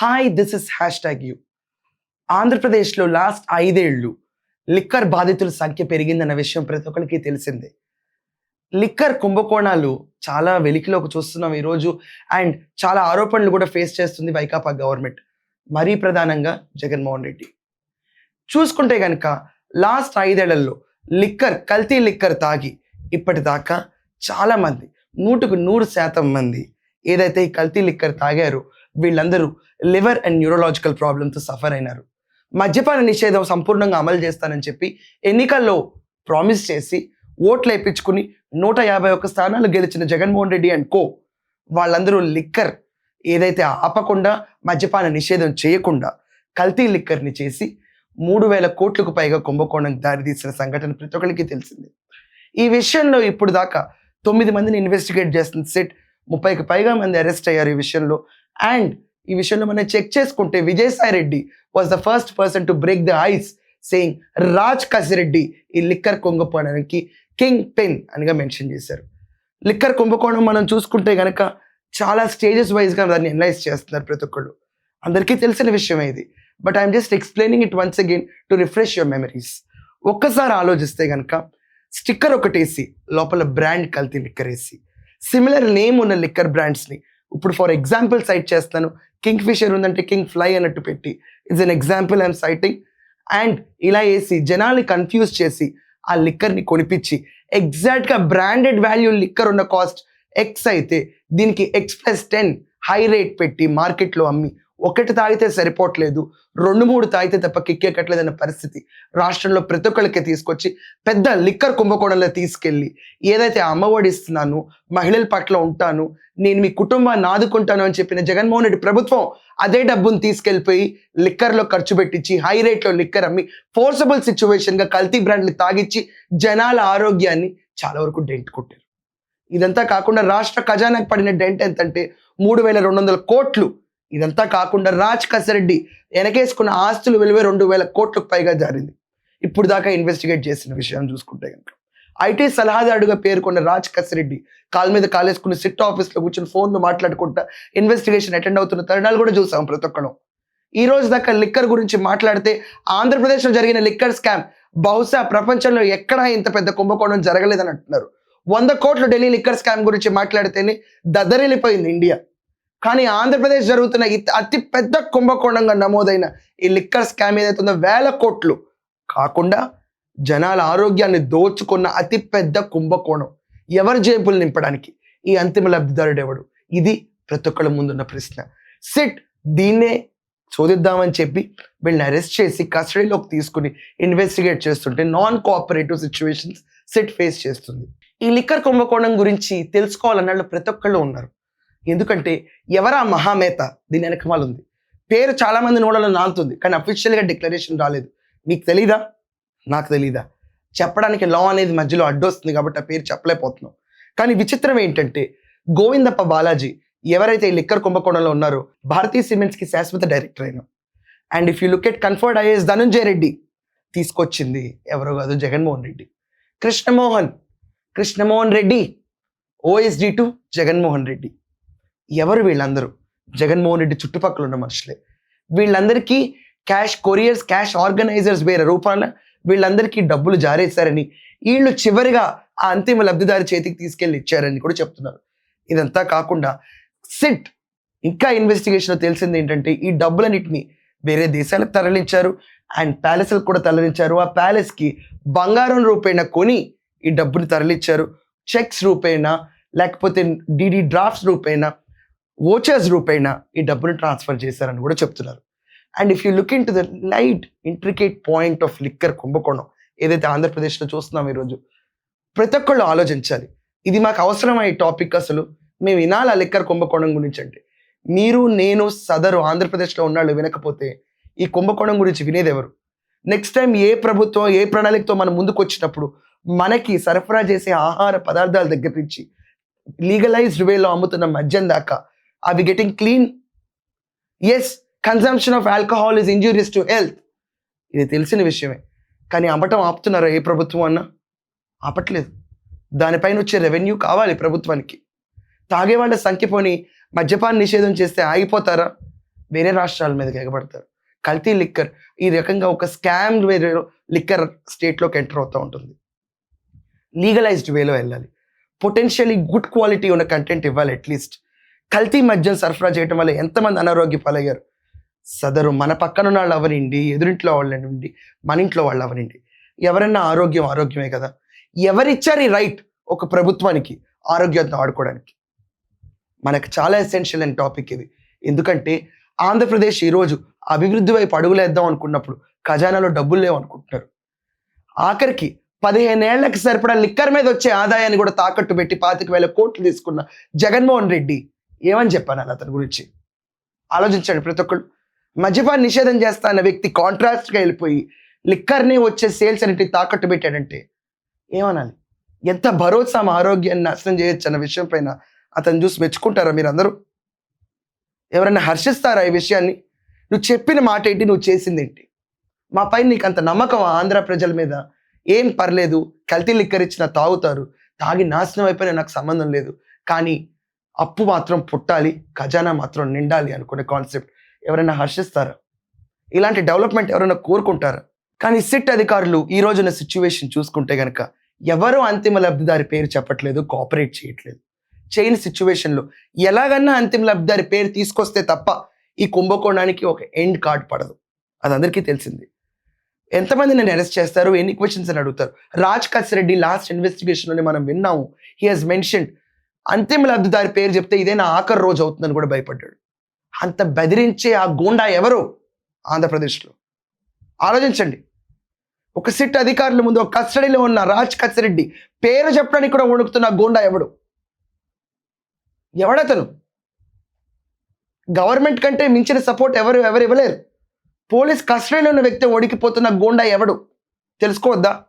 Hi this is hashtag U ఆంధ్రప్రదేశ్లో last ఐదేళ్ళు liquor బాధితుల సంఖ్య పెరిగిందన్న విషయం ప్రతి ఒక్కరికి తెలిసిందే. లిక్కర్ కుంభకోణాలు చాలా వెలికిలోకి చూస్తున్నాం ఈరోజు అండ్ చాలా ఆరోపణలు కూడా ఫేస్ చేస్తుంది వైకాపా గవర్నమెంట్ మరీ ప్రధానంగా జగన్మోహన్ రెడ్డి. చూసుకుంటే కనుక లాస్ట్ ఐదేళ్ళలో లిక్కర్ కల్తీ లిక్కర్ తాగి ఇప్పటిదాకా చాలామంది నూటుకు నూరు శాతం మంది ఏదైతే ఈ కల్తీ లిక్కర్ తాగారో వీళ్ళందరూ లివర్ అండ్ న్యూరలాజికల్ ప్రాబ్లమ్తో సఫర్ అయినారు. మద్యపాన నిషేధం సంపూర్ణంగా అమలు చేస్తానని చెప్పి ఎన్నికల్లో ప్రామిస్ చేసి ఓట్లు వేయించుకుని నూట యాభై ఒక్క స్థానాలు గెలిచిన జగన్మోహన్ రెడ్డి అండ్ కో వాళ్ళందరూ లిక్కర్ ఏదైతే ఆపకుండా మద్యపాన నిషేధం చేయకుండా కల్తీ లిక్కర్ని చేసి మూడు వేల కోట్లకు పైగా కుంభకోణం దారితీసిన సంఘటన ప్రతి ఒక్కరికి తెలిసింది. ఈ విషయంలో ఇప్పుడు దాకా తొమ్మిది మందిని ఇన్వెస్టిగేట్ చేస్తుంది సెట్ ముప్పైకి పైగా మంది అరెస్ట్ అయ్యారు ఈ విషయంలో. అండ్ ఈ విషయంలో మనం చెక్ చేసుకుంటే Vijayasai Reddy was the first person to break the ice saying Raj Kasireddy ఈ లిక్కర్ కుంభకోణానికి కింగ్ పెన్ అనిగా మెన్షన్ చేశారు. లిక్కర్ కుంభకోణం మనం చూసుకుంటే కనుక చాలా స్టేజెస్ వైజ్గా దాన్ని అనలైజ్ చేస్తున్నారు ప్రతి ఒక్కళ్ళు. అందరికీ తెలిసిన విషయమే ఇది. But I'm just explaining it once again to refresh your memories ఒక్కసారి ఆలోచిస్తే కనుక స్టిక్కర్ ఒకటేసి లోపల బ్రాండ్ కల్తీ లిక్కర్ వేసి. సిమిలర్ నేమ్ ఉన్న లిక్కర్ బ్రాండ్స్ని ఇప్పుడు ఫర్ ఎగ్జాంపుల్ సైట్ చేస్తాను. కింగ్ ఫిషర్ ఉందంటే కింగ్ ఫ్లై అన్నట్టు పెట్టి. It's an example I'm citing and ఇలా వేసి జనాల్ని కన్ఫ్యూజ్ చేసి ఆ లిక్కర్ని కొనిపించి ఎగ్జాక్ట్గా బ్రాండెడ్ వాల్యూ లిక్కర్ ఉన్న కాస్ట్ ఎక్స్ అయితే దీనికి X plus ten high rate పెట్టి మార్కెట్లో అమ్మి ఒకటి తాగితే సరిపోవట్లేదు రెండు మూడు తాగితే తప్ప కిక్కెక్కట్లేదన్న పరిస్థితి. రాష్ట్రంలో ప్రతి ఒక్కరికి తీసుకొచ్చి పెద్ద లిక్కర్ కుంభకోణంలో తీసుకెళ్ళి ఏదైతే అమ్మఒడి ఇస్తున్నాను మహిళల పట్ల ఉంటాను నేను మీ కుటుంబాన్ని ఆదుకుంటాను అని చెప్పిన జగన్మోహన్ రెడ్డి ప్రభుత్వం అదే డబ్బును తీసుకెళ్ళిపోయి లిక్కర్లో ఖర్చు పెట్టించి హై రేట్లో లిక్కర్ అమ్మి ఫోర్సబుల్ సిచ్యువేషన్గా కల్తీ బ్రాండ్లు తాగిచ్చి జనాల ఆరోగ్యాన్ని చాలా వరకు డెంట్ కొట్టారు. ఇదంతా కాకుండా రాష్ట్ర ఖజానాకు పడిన డెంట్ ఎంతంటే మూడు వేల రెండు వందల కోట్లు ఇదంతా కాకుండా రాజ్ కసిరెడ్డి వెనకేసుకున్న ఆస్తులు విలువ రెండు వేల కోట్లకు పైగా జారింది. ఇప్పుడు దాకా ఇన్వెస్టిగేట్ చేసిన విషయం చూసుకుంటే కనుక ఐటీ సలహాదారుడుగా పేర్కొన్న రాజ్ కసిరెడ్డి కాల్ మీద కాలేసుకుని సిట్ ఆఫీస్లో కూర్చొని ఫోన్లో మాట్లాడుకుంటా ఇన్వెస్టిగేషన్ అటెండ్ అవుతున్న తరుణాలు కూడా చూసాం ప్రతి ఒక్కడం ఈ రోజు దాకా లిక్కర్ గురించి మాట్లాడితే ఆంధ్రప్రదేశ్లో జరిగిన లిక్కర్ స్కామ్ బహుశా ప్రపంచంలో ఎక్కడా ఇంత పెద్ద కుంభకోణం జరగలేదని అంటున్నారు. వంద కోట్లు ఢిల్లీ లిక్కర్ స్కామ్ గురించి మాట్లాడితేనే దద్దరిల్లిపోయింది ఇండియా. కానీ ఆంధ్రప్రదేశ్ జరుగుతున్న అతి పెద్ద కుంభకోణంగా నమోదైన ఈ లిక్కర్ స్కామ్ ఏదైతే ఉందో వేల కోట్లు కాకుండా జనాల ఆరోగ్యాన్ని దోచుకున్న అతి పెద్ద కుంభకోణం. ఎవరి జేబులు నింపడానికి? ఈ అంతిమ లబ్ధిదారుడు ఎవడు? ఇది ప్రతి ఒక్కళ్ళ ముందున్న ప్రశ్న. సిట్ దీన్నే శోధిద్దామని చెప్పి వీళ్ళని అరెస్ట్ చేసి కస్టడీలోకి తీసుకుని ఇన్వెస్టిగేట్ చేస్తుంటే non cooperative situations SIT face చేస్తుంది. ఈ లిక్కర్ కుంభకోణం గురించి తెలుసుకోవాలన్న ప్రతి ఒక్కళ్ళు ఉన్నారు. ఎందుకంటే ఎవరా మహామేత? దీని వెనకమాల ఉంది. పేరు చాలామంది నోడలో నాలుతుంది కానీ అఫీషియల్గా డిక్లరేషన్ రాలేదు. మీకు తెలీదా? నాకు తెలీదా? చెప్పడానికి లా అనేది మధ్యలో అడ్డొస్తుంది కాబట్టి ఆ పేరు చెప్పలేకపోతున్నాం. కానీ విచిత్రం ఏంటంటే గోవిందప్ప బాలాజీ ఎవరైతే ఈ లిక్కర్ కుంభకోణంలో ఉన్నారో భారతీయ సిమెంట్స్కి శాశ్వత డైరెక్టర్ అయిన. And if you look at conferred IAS Dhanunjaya Reddy తీసుకొచ్చింది ఎవరో కాదు Jaganmohan Reddy. Krishnamohan Krishnamohan Reddy OSD to Jaganmohan Reddy. ఎవరు వీళ్ళందరూ? జగన్మోహన్ రెడ్డి చుట్టుపక్కల ఉన్న మనుషులే. వీళ్ళందరికీ క్యాష్ కొరియర్స్ క్యాష్ ఆర్గనైజర్స్ వేరే రూపాన వీళ్ళందరికీ డబ్బులు జారేశారని వీళ్ళు చివరిగా ఆ అంతిమ లబ్ధిదారి చేతికి తీసుకెళ్ళి ఇచ్చారని కూడా చెప్తున్నారు. ఇదంతా కాకుండా సిట్ ఇంకా ఇన్వెస్టిగేషన్ తెలిసింది ఏంటంటే ఈ డబ్బులన్నింటినీ వేరే దేశాలకు తరలించారు అండ్ ప్యాలెస్లకు కూడా తరలించారు. ఆ ప్యాలెస్కి బంగారం రూపేణ కొని ఈ డబ్బుని తరలించారు చెక్స్ రూపేణ లేకపోతే డిడి డ్రాఫ్ట్స్ రూపేణ ఓచర్స్ రూపేణ ఈ డబ్బును ట్రాన్స్ఫర్ చేశారని కూడా చెప్తున్నారు. And if you look into the light intricate point of liquor కుంభకోణం ఏదైతే ఆంధ్రప్రదేశ్లో చూస్తున్నాం ఈరోజు ప్రతి ఒక్కళ్ళు ఆలోచించాలి. ఇది మాకు అవసరమయ్యే టాపిక్ అసలు. మేము వినాలి ఆ లిక్కర్ కుంభకోణం గురించి అంటే? మీరు నేను సదరు ఆంధ్రప్రదేశ్లో ఉన్నాళ్ళు వినకపోతే ఈ కుంభకోణం గురించి వినేది ఎవరు? నెక్స్ట్ టైం ఏ ప్రభుత్వం ఏ ప్రణాళికతో మనం ముందుకు వచ్చినప్పుడు మనకి సరఫరా చేసే ఆహార పదార్థాల దగ్గర నుంచి లీగలైజ్డ్ వేలో అమ్ముతున్న మద్యం దాకా అవి getting clean as consumption of alcohol is injurious to health ఇది తెలిసిన విషయమే. కానీ అమ్మటం ఆపుతున్నారా ఏ ప్రభుత్వం అన్నా? ఆపట్లేదు. దానిపైన వచ్చే రెవెన్యూ కావాలి ప్రభుత్వానికి. తాగేవాళ్ళ సంఖ్య పోని మద్యపాన్ నిషేధం చేస్తే ఆగిపోతారా? వేరే రాష్ట్రాల మీదకి ఎగబడతారు. కల్తీ లిక్కర్ ఈ రకంగా ఒక స్కామ్ వేరే లిక్కర్ స్టేట్లోకి ఎంటర్ అవుతూ ఉంటుంది. లీగలైజ్డ్ వేలో వెళ్ళాలి. పొటెన్షియలీ గుడ్ క్వాలిటీ ఉన్న కంటెంట్ ఇవ్వాలి అట్లీస్ట్ కల్తీ మద్యం సరఫరా చేయడం వల్ల ఎంతమంది అనారోగ్య పాలయ్యారు? సదరు మన పక్కన ఉన్న వాళ్ళు అవనండి ఎదురింట్లో వాళ్ళనివ్వండి మన ఇంట్లో వాళ్ళు అవనండి ఎవరైనా ఆరోగ్యం ఆరోగ్యమే కదా. ఎవరిచ్చారు ఈ రైట్ ఒక ప్రభుత్వానికి ఆరోగ్యాన్ని ఆడుకోవడానికి? మనకు చాలా ఎసెన్షియల్ అయిన టాపిక్ ఇది ఎందుకంటే ఆంధ్రప్రదేశ్ ఈరోజు అభివృద్ధి వైపు అడుగులేద్దాం అనుకున్నప్పుడు ఖజానాలో డబ్బులు లేవు అనుకుంటున్నారు. ఆఖరికి పదిహేనేళ్ళకు సరిపడా లిక్కర్ మీద వచ్చే ఆదాయాన్ని కూడా తాకట్టు పెట్టి పాతిక వేల కోట్లు తీసుకున్న జగన్మోహన్ రెడ్డి ఏమని చెప్పాను అలా అతని గురించి? ఆలోచించండి ప్రతి ఒక్కళ్ళు. మద్యపాన్ని నిషేధం చేస్తా అన్న వ్యక్తి కాంట్రాస్ట్గా వెళ్ళిపోయి లిక్కర్ని వచ్చే సేల్స్ అనేటి తాకట్టు పెట్టాడంటే ఏమనాలి? ఎంత భరోసా మా ఆరోగ్యాన్ని నాశనం చేయొచ్చు అన్న విషయం పైన అతను చూసి మెచ్చుకుంటారా మీరు అందరూ ఎవరైనా హర్షిస్తారా ఈ విషయాన్ని? నువ్వు చెప్పిన మాట ఏంటి? నువ్వు చేసింది ఏంటి మా పైన నీకు అంత నమ్మకం ఆంధ్ర ప్రజల మీద? ఏం పర్లేదు కల్తీ లిక్కర్ ఇచ్చిన తాగుతారు. తాగి నాశనం అయిపోయినా నాకు సంబంధం లేదు. కానీ అప్పు మాత్రం పుట్టాలి ఖజానా మాత్రం నిండాలి అనుకునే కాన్సెప్ట్ ఎవరైనా హర్షిస్తారా? ఇలాంటి డెవలప్మెంట్ ఎవరైనా కోరుకుంటారా? కానీ సిట్ అధికారులు ఈ రోజున సిచ్యువేషన్ చూసుకుంటే గనక ఎవరు అంతిమ లబ్ధిదారి పేరు చెప్పట్లేదు కోఆపరేట్ చేయట్లేదు. చేయని సిచ్యువేషన్లో ఎలాగన్నా అంతిమ లబ్ధిదారి పేరు తీసుకొస్తే తప్ప ఈ కుంభకోణానికి ఒక ఎండ్ కార్డ్ పడదు. అది అందరికీ తెలిసింది. ఎంతమంది నన్ను అరెస్ట్ చేస్తారు? ఎన్ని క్వశ్చన్స్ అని అడుగుతారు? రాజ్ కచ్ రెడ్డి లాస్ట్ ఇన్వెస్టిగేషన్లోనే మనం విన్నాము. హీ హాజ్ మెన్షన్డ్ అంతిమ లబ్ధిదారి పేరు చెప్తే ఇదే నా ఆఖరి రోజు అవుతుందని కూడా భయపడ్డాడు. అంత బెదిరించే ఆ గూండా ఎవరు? ఆంధ్రప్రదేశ్లో. ఆలోచించండి. ఒక సిట్ అధికారుల ముందు ఒక కస్టడీలో ఉన్న రాజ్ కచ్చిరెడ్డి పేరు చెప్పడానికి కూడా వణుకుతున్న గోండా గూండా ఎవడు? ఎవడతను? గవర్నమెంట్ కంటే మించిన సపోర్ట్ ఎవరు ఎవరు ఇవ్వలేరు. పోలీస్ కస్టడీలో ఉన్న వ్యక్తి ఒడికిపోతున్న గూండా ఎవడు? తెలుసుకోవద్దా?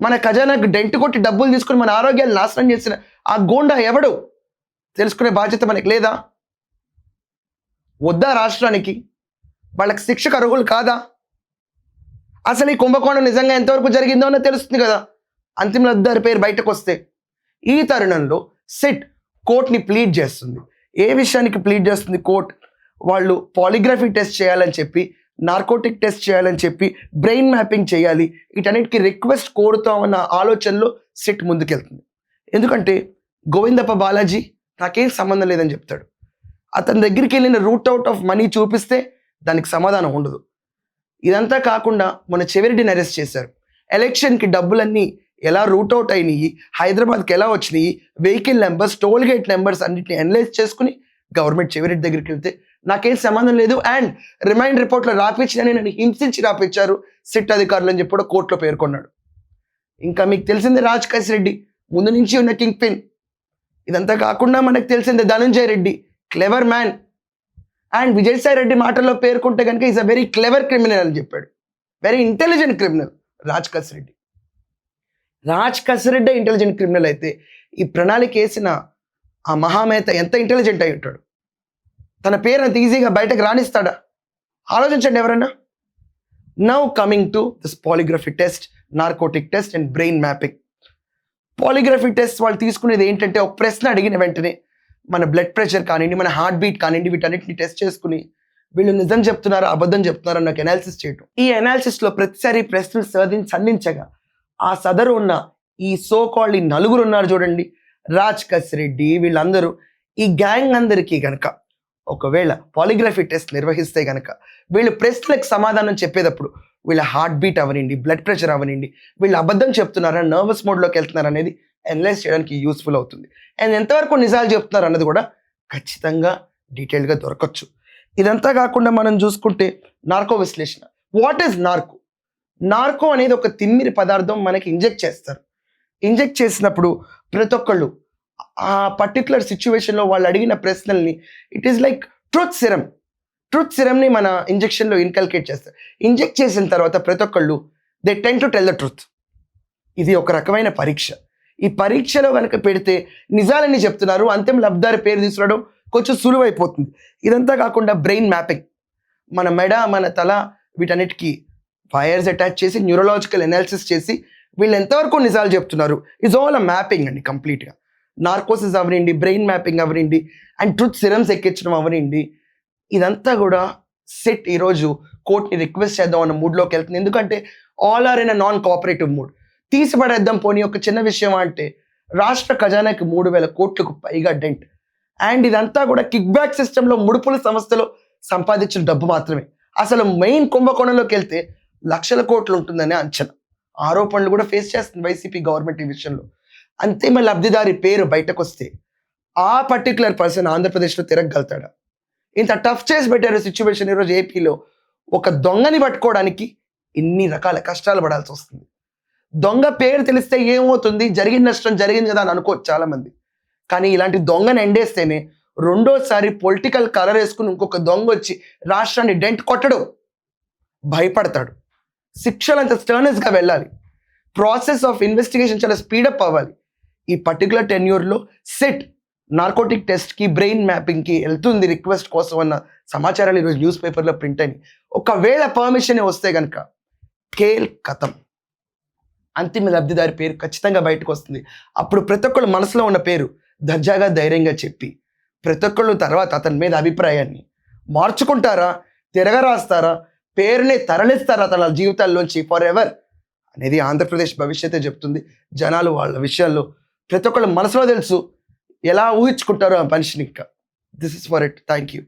మన ఖజానాకు డెంట్ కొట్టి డబ్బులు తీసుకుని మన ఆరోగ్యాన్ని నాశనం చేసిన ఆ గోండా ఎవడు? తెలుసుకునే బాధ్యత మనకి లేదా? వద్దా రాష్ట్రానికి? వాళ్ళకి శిక్షకు అర్హులు కాదా? అసలు ఈ కుంభకోణం నిజంగా ఎంతవరకు జరిగిందో అని తెలుస్తుంది కదా. అంతిమ ఇద్దరు పేరు బయటకు వస్తే ఈ తరుణంలో సిట్ కోర్ట్ని ప్లీడ్ చేస్తుంది. ఏ విషయానికి ప్లీడ్ చేస్తుంది కోర్ట్? వాళ్ళు పాలిగ్రఫీ టెస్ట్ చేయాలని చెప్పి నార్కోటిక్ టెస్ట్ చేయాలని చెప్పి బ్రెయిన్ మ్యాపింగ్ చేయాలి. వీటన్నిటికీ రిక్వెస్ట్ కోరుతామన్న ఆలోచనలో సిట్ ముందుకెళ్తుంది. ఎందుకంటే గోవిందప్ప బాలాజీ నాకేం సంబంధం లేదని చెప్తాడు. అతని దగ్గరికి వెళ్ళిన రూట్ అవుట్ ఆఫ్ మనీ చూపిస్తే దానికి సమాధానం ఉండదు. ఇదంతా కాకుండా మన చెవిరెడ్డిని అరెస్ట్ చేశారు. ఎలక్షన్కి డబ్బులన్నీ ఎలా రూట్ అవుట్ అయినాయి హైదరాబాద్కి ఎలా వచ్చినాయి vehicle numbers toll gate numbers అన్నిటిని అనలైజ్ చేసుకుని గవర్నమెంట్ చెవిరెడ్డి దగ్గరికి వెళ్తే నాకేం సంబంధం లేదు. అండ్ రిమైండ్ రిపోర్ట్లో రాపించినని నన్ను హింసించి రాపించారు సిట్ అధికారులు అని చెప్పి కూడా కోర్టులో పేర్కొన్నాడు. ఇంకా మీకు తెలిసిందే రాజ్ రెడ్డి ముందు నుంచి ఉన్న కింగ్ పిన్ ఇదంతా కాకుండా మనకు తెలిసిందే Dhananjay Reddy clever man. And Vijayasai Reddy మాటల్లో పేర్కొంటే కనుక is a very clever criminal అని చెప్పాడు. Very intelligent criminal Raj Kasireddy Raj Kasireddy intelligent criminal అయితే ఈ ప్రణాళిక వేసిన ఆ మహామేత ఎంత ఇంటెలిజెంట్ అయి ఉంటాడు? తన పేరు అంత ఈజీగా బయటకు రాణిస్తాడా ఆలోచించండి ఎవరన్నా. Now coming to this polygraphy test narcotic test and brain mapping polygraphy test వాళ్ళు తీసుకునేది ఏంటంటే ఒక ప్రశ్న అడిగిన వెంటనే మన బ్లడ్ ప్రెషర్ కానివ్వండి మన హార్ట్ బీట్ కానివ్వండి వీటన్నిటిని టెస్ట్ చేసుకుని వీళ్ళు నిజం చెప్తున్నారా అబద్ధం చెప్తున్నారా నాకు అనాలిసిస్ చేయటం. ఈ అనాలిసిస్లో ప్రతిసారి ప్రశ్నలు సర్ది సంధించగా ఆ సదరు ఉన్న ఈ సో కాల్డ్ ఈ నలుగురు ఉన్నారు చూడండి రాజ్ కసిరెడ్డి వీళ్ళందరూ ఈ గ్యాంగ్ అందరికీ గనక ఒకవేళ పాలిగ్రఫీ టెస్ట్ నిర్వహిస్తే గనక వీళ్ళు ప్రశ్నలకు సమాధానం చెప్పేటప్పుడు వీళ్ళ హార్ట్ బీట్ అవనండి బ్లడ్ ప్రెషర్ అవనండి వీళ్ళు అబద్ధం చెప్తున్నారా నర్వస్ మోడ్లోకి వెళ్తున్నారు అనేది అనలైజ్ చేయడానికి యూస్ఫుల్ అవుతుంది. అండ్ ఎంతవరకు నిజాలు చెప్తున్నారు అన్నది కూడా ఖచ్చితంగా డీటెయిల్గా దొరకచ్చు. ఇదంతా కాకుండా మనం చూసుకుంటే నార్కో విశ్లేషణ. What is narco? నార్కో అనేది ఒక తిమ్మిరి పదార్థం మనకి ఇంజెక్ట్ చేస్తారు. ఇంజెక్ట్ చేసినప్పుడు ప్రతి ఒక్కళ్ళు ఆ పర్టికులర్ సిచ్యువేషన్లో వాళ్ళు అడిగిన ప్రశ్నల్ని it is like truth serum truth సిరమ్ని మన ఇంజెక్షన్లో ఇన్కల్కేట్ చేస్తారు. ఇంజెక్ట్ చేసిన తర్వాత ప్రతి ఒక్కళ్ళు they tend to tell the truth ఇది ఒక రకమైన పరీక్ష. ఈ పరీక్షలో కనుక పెడితే నిజాలని చెప్తున్నారు అంతిమ లబ్ధారి పేరు తీసుకురావడం కొంచెం సులువైపోతుంది. ఇదంతా కాకుండా బ్రెయిన్ మ్యాపింగ్ మన మెడ మన తల వీటన్నిటికీ వైర్స్ అటాచ్ చేసి న్యూరలాజికల్ ఎనాలిసిస్ చేసి వీళ్ళు ఎంతవరకు నిజాలు చెప్తున్నారు ఇస్ ఆల్ అ మ్యాపింగ్ అండి కంప్లీట్గా. నార్కోసిస్ అవనండి బ్రెయిన్ మ్యాపింగ్ అవనండి అండ్ ట్రూత్ సిరమ్స్ ఎక్కించడం అవనండి ఇదంతా కూడా సెట్ ఈరోజు కోర్టుని రిక్వెస్ట్ చేద్దాం అన్న మూడ్లోకి వెళ్తుంది. ఎందుకంటే all are in a non cooperative mood తీసిపడేద్దాం పోనీ ఒక చిన్న విషయం అంటే రాష్ట్ర ఖజానాకి మూడు వేల కోట్లకు పైగా డెంట్. అండ్ ఇదంతా కూడా కిక్ బ్యాక్ సిస్టంలో ముడుపుల సంస్థలో సంపాదించిన డబ్బు మాత్రమే. అసలు మెయిన్ కుంభకోణంలోకి వెళ్తే లక్షల కోట్లు ఉంటుందనే అంచనా. ఆరోపణలు కూడా ఫేస్ చేస్తుంది వైసీపీ గవర్నమెంట్ ఈ విషయంలో. అంతిమ లబ్ధిదారి పేరు బయటకు వస్తే ఆ పర్టికులర్ పర్సన్ ఆంధ్రప్రదేశ్లో తిరగగలుగుతాడా? ఇంత టఫ్ చేసి పెట్టారు సిచ్యువేషన్ ఈరోజు ఏపీలో. ఒక దొంగని పట్టుకోవడానికి ఇన్ని రకాల కష్టాలు పడాల్సి వస్తుంది. దొంగ పేరు తెలిస్తే ఏమవుతుంది? జరిగిన నష్టం జరిగింది కదా అని అనుకోవచ్చు చాలామంది. కానీ ఇలాంటి దొంగని ఎండేస్తేనే రెండోసారి పొలిటికల్ కలర్ వేసుకుని ఇంకొక దొంగ వచ్చి రాష్ట్రాన్ని డెంట్ కొట్టడు. భయపడతాడు. శిక్షలు అంత స్టర్నెస్గా వెళ్ళాలి. ప్రాసెస్ ఆఫ్ ఇన్వెస్టిగేషన్ చాలా స్పీడప్ అవ్వాలి. ఈ పర్టికులర్ టెన్యూర్లో సెట్ నార్కోటిక్ టెస్ట్కి బ్రెయిన్ మ్యాపింగ్కి వెళ్తుంది రిక్వెస్ట్ కోసం అన్న సమాచారాలు ఈరోజు న్యూస్ పేపర్లో ప్రింట్ అయినాయి. ఒకవేళ పర్మిషన్ వస్తే కనుక కేల్ కథం. అంతిమ లబ్ధిదారి పేరు ఖచ్చితంగా బయటకు వస్తుంది. అప్పుడు ప్రతి ఒక్కళ్ళు మనసులో ఉన్న పేరు దర్జాగా ధైర్యంగా చెప్పి ప్రతి ఒక్కళ్ళు తర్వాత అతని మీద అభిప్రాయాన్ని మార్చుకుంటారా తిరగరాస్తారా పేరుని తరలిస్తారు తన జీవితాల్లోంచి ఫర్ ఎవర్ అనేది ఆంధ్రప్రదేశ్ భవిష్యత్తే చెప్తుంది. జనాలు వాళ్ళ విషయాల్లో ప్రతి ఒక్కళ్ళు మనసులో తెలుసు ఎలా ఊహించుకుంటారో ఆ మనిషిని ఇంకా. This is for it thank you